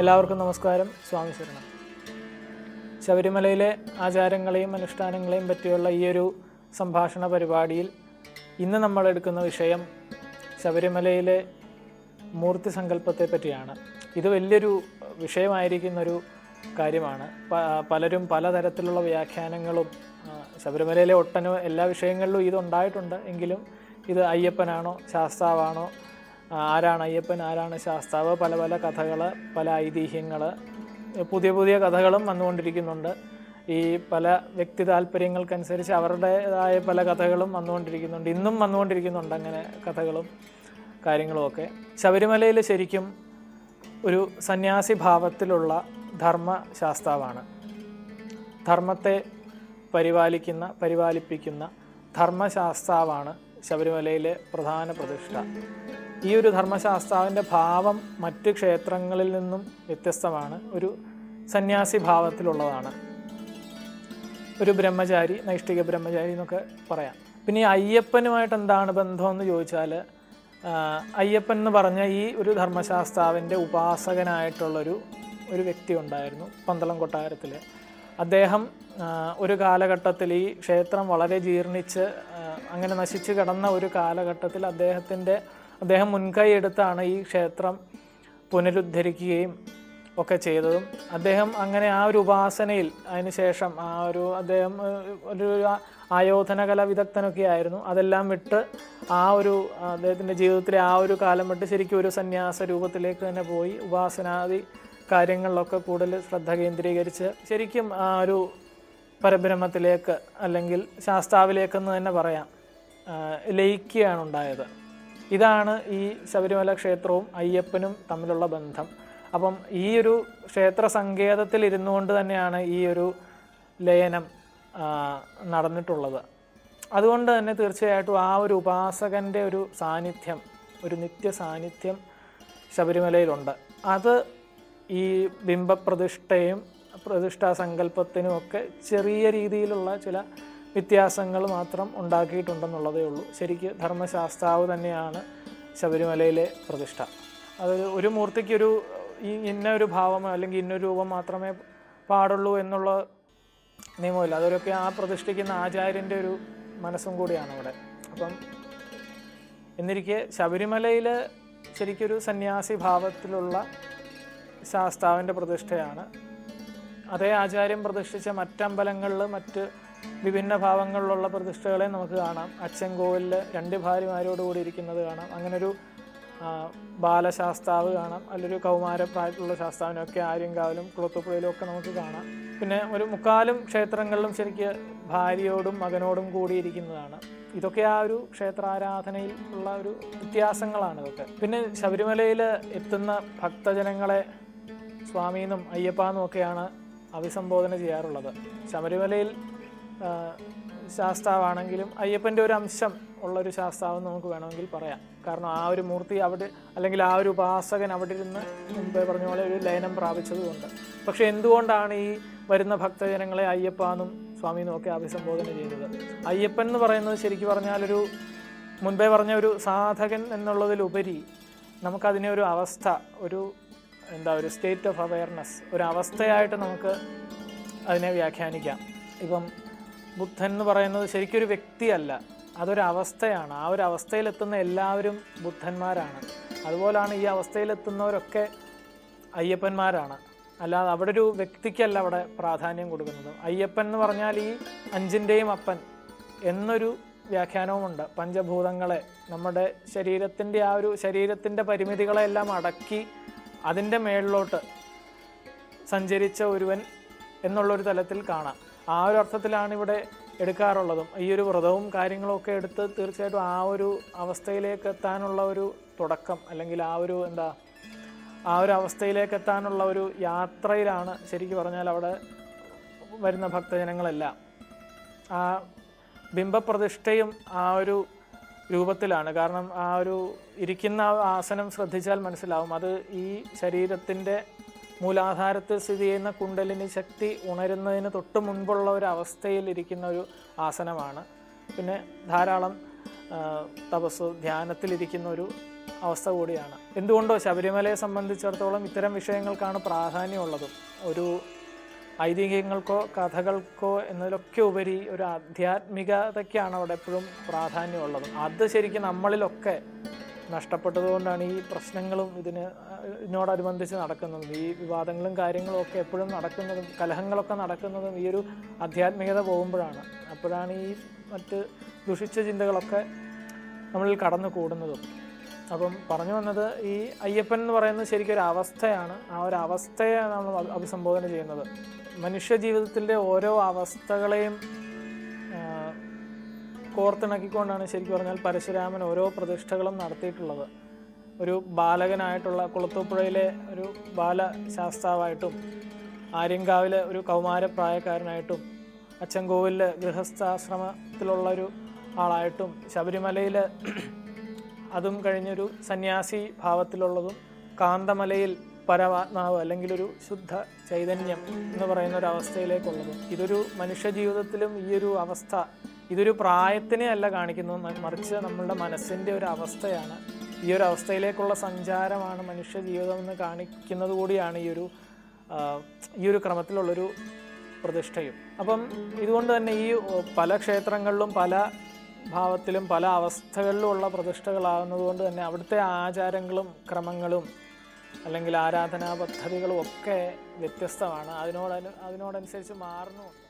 എല്ലാവർക്കും നമസ്കാരം. സ്വാമി ശരണം. ശബരിമലയിലെ ആചാരങ്ങളെയും അനുഷ്ഠാനങ്ങളെയും പറ്റിയുള്ള ഈ ഒരു സംഭാഷണ പരിപാടിയിൽ ഇന്ന് നമ്മൾ എടുക്കുന്ന വിഷയം ശബരിമലയിലെ മൂർത്തി സങ്കല്പത്തെ പറ്റിയാണ്. ഇത് വലിയൊരു വിഷയമായിരിക്കുന്നൊരു കാര്യമാണ്. പലരും പലതരത്തിലുള്ള വ്യാഖ്യാനങ്ങളും ശബരിമലയിലെ ഒട്ടനോ എല്ലാ വിഷയങ്ങളിലും ഇതുണ്ടായിട്ടുണ്ട് എങ്കിലും ഇത് അയ്യപ്പനാണോ ശാസ്താവാണോ ആരാണ് അയ്യപ്പൻ ആരാണ് ശാസ്താവ് പല പല കഥകൾ പല ഐതിഹ്യങ്ങൾ പുതിയ പുതിയ കഥകളും വന്നുകൊണ്ടിരിക്കുന്നുണ്ട്. ഈ പല വ്യക്തി താല്പര്യങ്ങൾക്കനുസരിച്ച് അവരുടേതായ പല കഥകളും വന്നുകൊണ്ടിരിക്കുന്നുണ്ട്. ഇന്നും വന്നുകൊണ്ടിരിക്കുന്നുണ്ട് അങ്ങനെ കഥകളും കാര്യങ്ങളുമൊക്കെ ശബരിമലയിൽ ശരിക്കും ഒരു സന്യാസി ഭാവത്തിലുള്ള ധർമ്മശാസ്താവാണ് ധർമ്മത്തെ പരിപാലിക്കുന്ന പരിപാലിപ്പിക്കുന്ന ധർമ്മശാസ്താവാണ് ശബരിമലയിലെ പ്രധാന പ്രതിഷ്ഠ. ഈ ഒരു ധർമ്മശാസ്താവിന്റെ ഭാവം മറ്റ് ക്ഷേത്രങ്ങളിൽ നിന്നും വ്യത്യസ്തമാണ്. ഒരു സന്യാസി ഭാവത്തിലുള്ളതാണ്. ഒരു ബ്രഹ്മചാരി നൈഷ്ഠിക ബ്രഹ്മചാരി എന്നൊക്കെ പറയാം. പിന്നെ ഈ അയ്യപ്പനുമായിട്ട് എന്താണ് ബന്ധമെന്ന് ചോദിച്ചാൽ അയ്യപ്പൻ എന്ന് പറഞ്ഞ ഈ ഒരു ധർമ്മശാസ്താവിന്റെ ഉപാസകനായിട്ടുള്ളൊരു ഒരു വ്യക്തി ഉണ്ടായിരുന്നു പന്തളം കൊട്ടാരത്തിൽ അദ്ദേഹം ഒരു കാലഘട്ടത്തിൽ ഈ ക്ഷേത്രം വളരെ ജീർണിച്ച് അങ്ങനെ നശിച്ചു കിടന്ന ഒരു കാലഘട്ടത്തിൽ അദ്ദേഹത്തിന്റെ അദ്ദേഹം മുൻകൈ എടുത്താണ് ഈ ക്ഷേത്രം പുനരുദ്ധരിക്കുകയും ഒക്കെ ചെയ്തതും. അദ്ദേഹം അങ്ങനെ ആ ഒരു ഉപാസനയിൽ അതിനുശേഷം ആ ഒരു അദ്ദേഹം ഒരു ആയോധനകല ആയോധന കല വിദഗ്ധനൊക്കെ ആയിരുന്നു. അതെല്ലാം വിട്ട് ആ ഒരു അദ്ദേഹത്തിന്റെ ജീവിതത്തിലെ ആ ഒരു കാലം വിട്ട് ശരിക്കും ഒരു സന്യാസ രൂപത്തിലേക്ക് തന്നെ പോയി. ഉപാസനാദി കാര്യങ്ങളിലൊക്കെ കൂടുതൽ ശ്രദ്ധ കേന്ദ്രീകരിച്ച് ശരിക്കും ആ ഒരു പരബ്രഹ്മത്തിലേക്ക് അല്ലെങ്കിൽ ശാസ്താവിലേക്കെന്ന് തന്നെ പറയാം. ലയിക്കുകയാണ് ഉണ്ടായത്. ഇതാണ് ഈ ശബരിമല ക്ഷേത്രവും അയ്യപ്പനും തമ്മിലുള്ള ബന്ധം. അപ്പം ഈ ഒരു ക്ഷേത്ര സങ്കേതത്തിൽ ഇരുന്നു കൊണ്ട് തന്നെയാണ് ഈ ഒരു ലയനം നടന്നിട്ടുള്ളത്. അതുകൊണ്ട് തന്നെ തീർച്ചയായിട്ടും ആ ഒരു ഉപാസകന്റെ ഒരു സാന്നിധ്യം ഒരു നിത്യ സാന്നിധ്യം ശബരിമലയിലുണ്ട്. അത് ഈ ബിംബപ്രതിഷ്ഠയും പ്രതിഷ്ഠാ സങ്കല്പത്തിനുമൊക്കെ ചെറിയ രീതിയിലുള്ള ചില വ്യത്യാസങ്ങൾ മാത്രം ഉണ്ടാക്കിയിട്ടുണ്ടെന്നുള്ളതേ ഉള്ളൂ. ശരിക്ക് ധർമ്മശാസ്താവ് തന്നെയാണ് ശബരിമലയിലെ പ്രതിഷ്ഠ. അതൊരു ഒരു മൂർത്തിക്കൊരു ഈ ഇന്ന ഒരു ഭാവമോ അല്ലെങ്കിൽ ഇന്നൊരു രൂപം മാത്രമേ പാടുള്ളൂ എന്നുള്ള നിയമമില്ല. അതൊരൊക്കെ ആ പ്രതിഷ്ഠിക്കുന്ന ആചാര്യന്റെ ഒരു മനസ്സും കൂടിയാണ് അവിടെ. അപ്പം എന്നിരിക്കെ ശബരിമലയിൽ ശരിക്കൊരു സന്യാസി ഭാവത്തിലുള്ള ശാസ്താവിന്റെ പ്രതിഷ്ഠയാണ്. അതേ ആചാര്യം പ്രതിഷ്ഠിച്ച മറ്റമ്പലങ്ങളിൽ മറ്റ് വിഭിന്ന ഭാവങ്ങളിലുള്ള പ്രതിഷ്ഠകളെ നമുക്ക് കാണാം. അച്ഛൻ അച്ചൻകോവിലിൽ രണ്ട് ഭാര്യമാരോടുകൂടി ഇരിക്കുന്നത് കാണാം. അങ്ങനൊരു ബാലശാസ്താവ് കാണാം. അല്ലൊരു കൗമാരപ്രായത്തിലുള്ള ശാസ്താവിനൊക്കെ ആര്യങ്കാവിലും കുളത്തുപ്പുഴയിലും ഒക്കെ നമുക്ക് കാണാം. പിന്നെ ഒരു മുക്കാലും ക്ഷേത്രങ്ങളിലും ശരിക്ക് ഭാര്യയോടും മകനോടും കൂടിയിരിക്കുന്നതാണ്. ഇതൊക്കെ ആ ഒരു ക്ഷേത്രാരാധനയിൽ ഉള്ള ഒരു വ്യത്യാസങ്ങളാണ് ഇതൊക്കെ. പിന്നെ ശബരിമലയിൽ എത്തുന്ന ഭക്തജനങ്ങളെ സ്വാമിന്നും അയ്യപ്പാന്നും ഒക്കെയാണ് അഭിസംബോധന ചെയ്യാറുള്ളത്. ശബരിമലയിൽ ശാസ്താവാണെങ്കിലും അയ്യപ്പന്റെ ഒരു അംശം ഉള്ളൊരു ശാസ്താവെന്ന് നമുക്ക് വേണമെങ്കിൽ പറയാം. കാരണം ആ ഒരു മൂർത്തി അവിടെ അല്ലെങ്കിൽ ആ ഒരു ഉപാസകൻ അവിടെ ഇരുന്ന് മുമ്പേ പറഞ്ഞ പോലെ ഒരു ലയനം പ്രാപിച്ചതുകൊണ്ട്. പക്ഷേ എന്തുകൊണ്ടാണ് ഈ വരുന്ന ഭക്തജനങ്ങളെ അയ്യപ്പാന്നും സ്വാമി നോക്കി അഭിസംബോധന ചെയ്തത്? അയ്യപ്പൻ എന്ന് പറയുന്നത് ശരിക്കും പറഞ്ഞാലൊരു മുൻപേ പറഞ്ഞ ഒരു സാധകൻ എന്നുള്ളതിലുപരി നമുക്കതിനെ ഒരു അവസ്ഥ ഒരു എന്താ ഒരു സ്റ്റേറ്റ് ഓഫ് അവയർനെസ് ഒരു അവസ്ഥയായിട്ട് നമുക്ക് അതിനെ വ്യാഖ്യാനിക്കാം. ഇപ്പം ബുദ്ധൻ എന്ന് പറയുന്നത് ശരിക്കും ഒരു വ്യക്തിയല്ല. അതൊരു അവസ്ഥയാണ്. ആ ഒരു അവസ്ഥയിലെത്തുന്ന എല്ലാവരും ബുദ്ധന്മാരാണ്. അതുപോലാണ് ഈ അവസ്ഥയിലെത്തുന്നവരൊക്കെ അയ്യപ്പന്മാരാണ്. അല്ലാതെ അവിടെ ഒരു വ്യക്തിക്കല്ല അവിടെ പ്രാധാന്യം കൊടുക്കുന്നത്. അയ്യപ്പൻ എന്ന് പറഞ്ഞാൽ ഈ അഞ്ചിന്റെയും അപ്പൻ എന്നൊരു വ്യാഖ്യാനവുമുണ്ട്. പഞ്ചഭൂതങ്ങളെ നമ്മുടെ ശരീരത്തിന്റെ ആ ഒരു ശരീരത്തിന്റെ പരിമിതികളെല്ലാം അടക്കി അതിന്റെ മേളിലോട്ട് സഞ്ചരിച്ച ഒരുവൻ എന്നുള്ളൊരു തലത്തിൽ കാണാം. ആ ഒരു അർത്ഥത്തിലാണ് ഇവിടെ എടുക്കാറുള്ളതും. ഈ ഒരു വ്രതവും കാര്യങ്ങളൊക്കെ എടുത്ത് തീർച്ചയായിട്ടും ആ ഒരു അവസ്ഥയിലേക്ക് എത്താനുള്ള ഒരു തുടക്കം അല്ലെങ്കിൽ ആ ഒരു എന്താ ആ ഒരു അവസ്ഥയിലേക്ക് എത്താനുള്ള ഒരു യാത്രയിലാണ് ശരിക്കും പറഞ്ഞാൽ അവിടെ വരുന്ന ഭക്തജനങ്ങളെല്ലാം. ആ ബിംബപ്രതിഷ്ഠയും ആ ഒരു രൂപത്തിലാണ്. കാരണം ആ ഒരു ഇരിക്കുന്ന ആസനം ശ്രദ്ധിച്ചാൽ മനസ്സിലാവും. അത് ഈ ശരീരത്തിന്റെ മൂലാധാരത്തിൽ സ്ഥിതി ചെയ്യുന്ന കുണ്ടലിനി ശക്തി ഉണരുന്നതിന് തൊട്ട് മുൻപുള്ള ഒരു അവസ്ഥയിൽ ഇരിക്കുന്ന ഒരു ആസനമാണ്. പിന്നെ ധാരാളം തപസ് ധ്യാനത്തിലിരിക്കുന്ന ഒരു അവസ്ഥ കൂടിയാണ്. എന്തുകൊണ്ടോ ശബരിമലയെ സംബന്ധിച്ചിടത്തോളം ഇത്തരം വിഷയങ്ങൾക്കാണ് പ്രാധാന്യമുള്ളതും. ഒരു ഐതിഹ്യങ്ങൾക്കോ കഥകൾക്കോ എന്നതിലൊക്കെ ഉപരി ഒരു ആധ്യാത്മികതയ്ക്കാണ് അവിടെ എപ്പോഴും പ്രാധാന്യമുള്ളത്. അത് ശരിക്കും നമ്മളിലൊക്കെ നഷ്ടപ്പെട്ടതുകൊണ്ടാണ് ഈ പ്രശ്നങ്ങളും ഇതിന് ഇതിനോടനുബന്ധിച്ച് നടക്കുന്നതും. ഈ വിവാദങ്ങളും കാര്യങ്ങളും ഒക്കെ എപ്പോഴും നടക്കുന്നതും കലഹങ്ങളൊക്കെ നടക്കുന്നതും ഈ ഒരു ആധ്യാത്മികത പോകുമ്പോഴാണ്. അപ്പോഴാണ് ഈ മറ്റ് ദുഷിച്ച ചിന്തകളൊക്കെ നമ്മളിൽ കടന്നു കൂടുന്നതും അപ്പം പറഞ്ഞു വന്നത് ഈ അയ്യപ്പൻ എന്ന് പറയുന്നത് ശരിക്കും ഒരു അവസ്ഥയാണ്. ആ ഒരു അവസ്ഥയെ നമ്മൾ അഭിസംബോധന ചെയ്യുന്നത്. മനുഷ്യ ജീവിതത്തിന്റെ ഓരോ അവസ്ഥകളെയും കോർത്തിണക്കിക്കൊണ്ടാണ് ശരിക്കും പറഞ്ഞാൽ പരശുരാമൻ ഓരോ പ്രതിഷ്ഠകളും നടത്തിയിട്ടുള്ളത്. ഒരു ബാലകനായിട്ടുള്ള കുളത്തൂപ്പുഴയിലെ ഒരു ബാലശാസ്താവായിട്ടും ആര്യങ്കാവിലെ ഒരു കൗമാരപ്രായക്കാരനായിട്ടും അച്ചൻകോവിലിലെ ഗൃഹസ്ഥാശ്രമത്തിലുള്ള ഒരു ആളായിട്ടും ശബരിമലയിൽ അതും കഴിഞ്ഞൊരു സന്യാസി ഭാവത്തിലുള്ളതും കാന്തമലയിൽ പരമാത്മാവ് അല്ലെങ്കിൽ ഒരു ശുദ്ധ ചൈതന്യം എന്ന് പറയുന്ന ഒരു അവസ്ഥയിലേക്കുള്ളതും ഇതൊരു മനുഷ്യ ജീവിതത്തിലും ഈ ഒരു അവസ്ഥ ഇതൊരു പ്രായത്തിനെ അല്ല കാണിക്കുന്നത് മറിച്ച് നമ്മളുടെ മനസ്സിന്റെ ഒരു അവസ്ഥയാണ്. ഈ ഒരു അവസ്ഥയിലേക്കുള്ള സഞ്ചാരമാണ് മനുഷ്യ ജീവിതം എന്ന് കാണിക്കുന്നത് കൂടിയാണ് ഈ ഒരു ഈ ഒരു ക്രമത്തിലുള്ളൊരു പ്രതിഷ്ഠയും. അപ്പം ഇതുകൊണ്ട് തന്നെ ഈ പല ക്ഷേത്രങ്ങളിലും പല ഭാവത്തിലും പല അവസ്ഥകളിലുമുള്ള പ്രതിഷ്ഠകളാകുന്നതുകൊണ്ട് തന്നെ അവിടുത്തെ ആചാരങ്ങളും ക്രമങ്ങളും അല്ലെങ്കിൽ ആരാധനാ പദ്ധതികളും ഒക്കെ വ്യത്യസ്തമാണ്. അതിനോട് അതിനോടനുസരിച്ച് മാറുന്നുമുണ്ട്